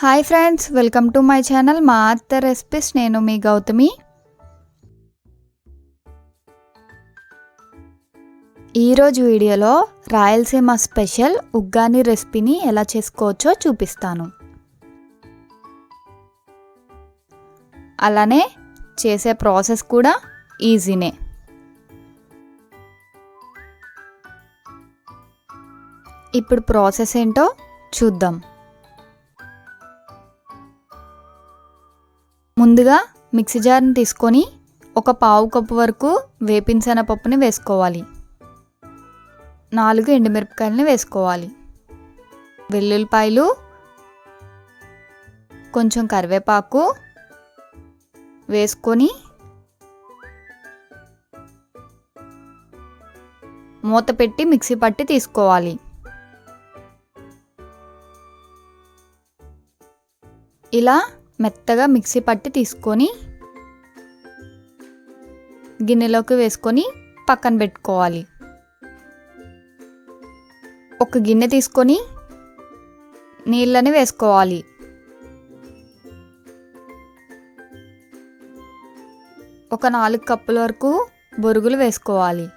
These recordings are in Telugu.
Hi friends welcome to my channel మా అత్త రెసిపీస్. నేను మీ గౌతమి. ఈరోజు వీడియోలో రాయలసీమ స్పెషల్ ఉగ్గాని రెసిపీని ఎలా చేసుకోవచ్చో చూపిస్తాను. అలానే చేసే ప్రాసెస్ కూడా ఈజీనే. ఇప్పుడు ప్రాసెస్ ఏంటో చూద్దాం. ముందుగా మిక్సీ జార్ని తీసుకొని ఒక పావు కప్పు వరకు వేపిన శనగపప్పుని వేసుకోవాలి. నాలుగు ఎండుమిరపకాయలని వేసుకోవాలి. వెల్లుల్లిపాయలు కొంచెం కరివేపాకు వేసుకొని మూత పెట్టి మిక్సీ పట్టి తీసుకోవాలి. ఇలా మెత్తగా మిక్సీ పట్టి తీసుకొని గిన్నెలోకి వేసుకొని పక్కన పెట్టుకోవాలి. ఒక గిన్నె తీసుకొని నీళ్ళని వేసుకోవాలి. ఒక నాలుగు కప్పుల వరకు బొరుగులు వేసుకోవాలి.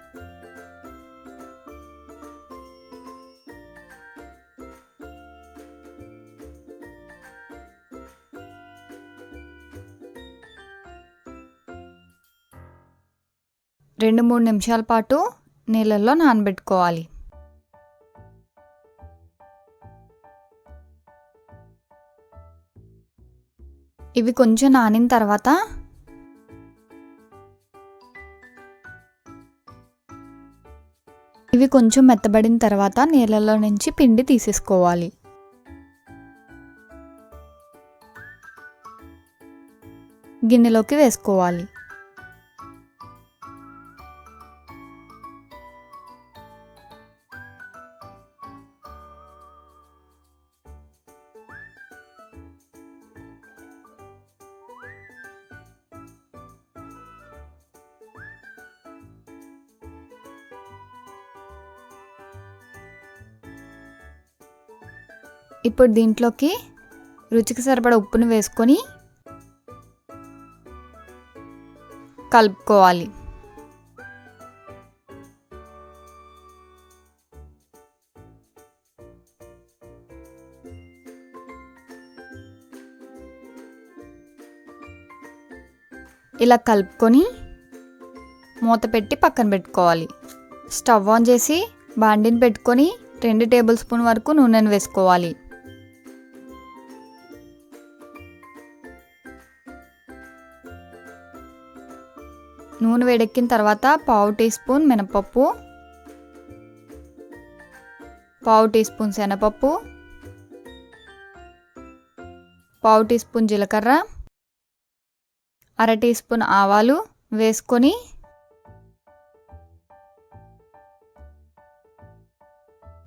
రెండు మూడు నిమిషాల పాటు నీళ్ళల్లో నానబెట్టుకోవాలి. ఇవి కొంచెం నానిన తర్వాత ఇవి కొంచెం మెత్తబడిన తర్వాత నీళ్ళలో నుంచి పిండి తీసేసుకోవాలి. గిన్నెలోకి వేసుకోవాలి. ఇప్పుడు దీంట్లోకి రుచికి సరిపడ ఉప్పును వేసుకొని కలుపుకోవాలి. ఇలా కలుపుకొని మూత పెట్టి పక్కన పెట్టుకోవాలి. స్టవ్ ఆన్ చేసి బాండిని పెట్టుకొని రెండు టేబుల్ స్పూన్ వరకు నూనెను వేసుకోవాలి. నూనె వేడెక్కిన తర్వాత పావు టీ స్పూన్ మినపప్పు పావు టీ స్పూన్ శనగపప్పు పావు టీ స్పూన్ జీలకర్ర అర టీ స్పూన్ ఆవాలు వేసుకొని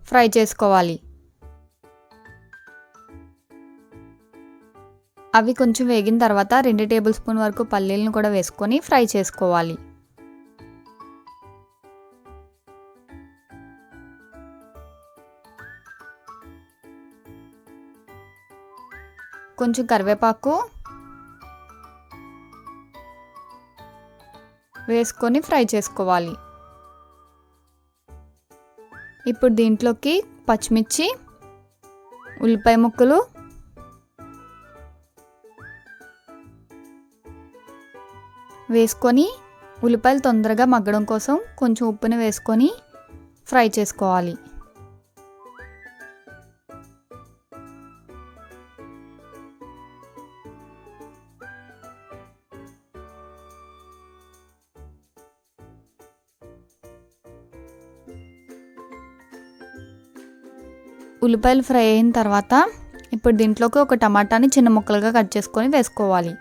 ఫ్రై చేసుకోవాలి. అవి కొంచెం వేగిన తర్వాత రెండు టేబుల్ స్పూన్ వరకు పల్లీలను కూడా వేసుకొని ఫ్రై చేసుకోవాలి. కొంచెం కరివేపాకు వేసుకొని ఫ్రై చేసుకోవాలి. ఇప్పుడు దీంట్లోకి పచ్చిమిర్చి ఉల్లిపాయ ముక్కలు వేసుకొని ఉల్లిపాయలు తొందరగా మగ్గడం కోసం కొంచెం ఉప్పుని వేసుకొని ఫ్రై చేసుకోవాలి. ఉల్లిపాయలు ఫ్రై అయిన తర్వాత ఇప్పుడు దీంట్లోకి ఒక టమాటాని చిన్న ముక్కలుగా కట్ చేసుకొని వేసుకోవాలి.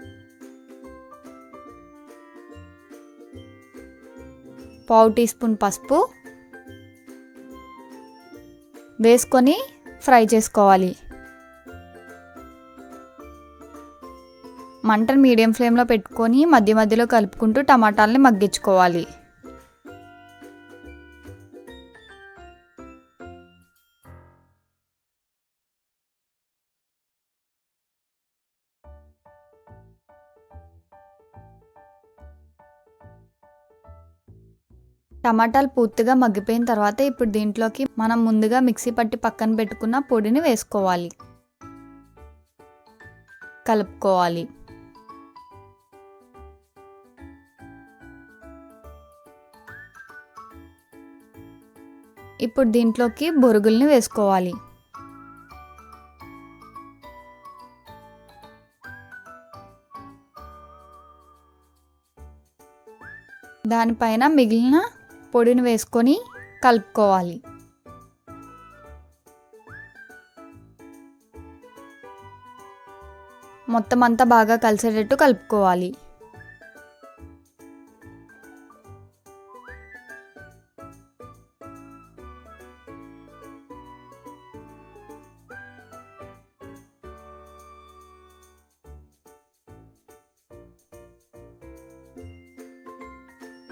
పావు టీ స్పూన్ పసుపు వేసుకొని ఫ్రై చేసుకోవాలి. మంటను మీడియం ఫ్లేమ్లో పెట్టుకొని మధ్య మధ్యలో కలుపుకుంటూ టమాటాలని మగ్గించుకోవాలి. టమాటాలు పూర్తిగా మగ్గిపోయిన తర్వాత ఇప్పుడు దీంట్లోకి మనం ముందుగా మిక్సీ పట్టి పక్కన పెట్టుకున్న పొడిని వేసుకోవాలి. కలుపుకోవాలి. ఇప్పుడు దీంట్లోకి బొరుగుల్ని వేసుకోవాలి. దానిపైన మిగిలిన పొడిని వేసుకొని కలుపుకోవాలి. మొత్తం అంతా బాగా కలిసేటట్టు కలుపుకోవాలి.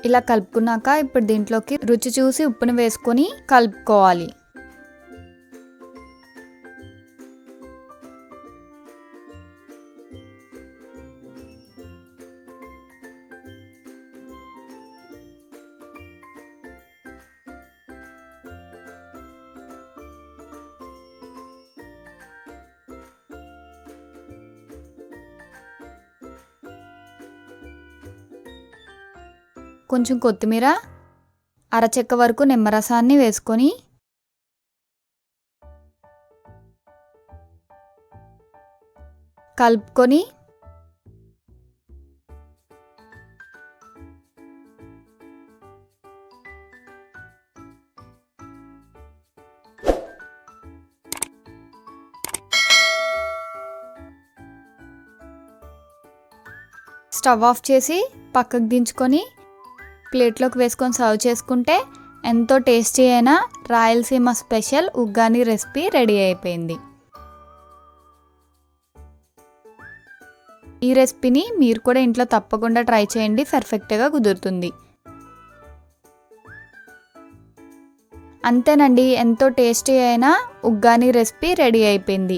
ఇలా కలుపుకున్నాక ఇప్పుడు దీంట్లోకి రుచి చూసి ఉప్పుని వేసుకొని కలుపుకోవాలి. కొంచెం కొత్తిమీర అరచెక్క వరకు నిమ్మరసాన్ని వేసుకొని కలుపుకొని స్టవ్ ఆఫ్ చేసి పక్కకు దించుకొని ప్లేట్లోకి వేసుకొని సర్వ్ చేసుకుంటే ఎంతో టేస్టీ అయిన Rayalaseema special uggani recipe ready అయిపోయింది. ఈ రెసిపీని మీరు కూడా ఇంట్లో తప్పకుండా ట్రై చేయండి పర్ఫెక్ట్గా కుదురుతుంది. అంతేనండి ఎంతో టేస్టీ అయిన ఉగ్గాని రెసిపీ రెడీ అయిపోయింది.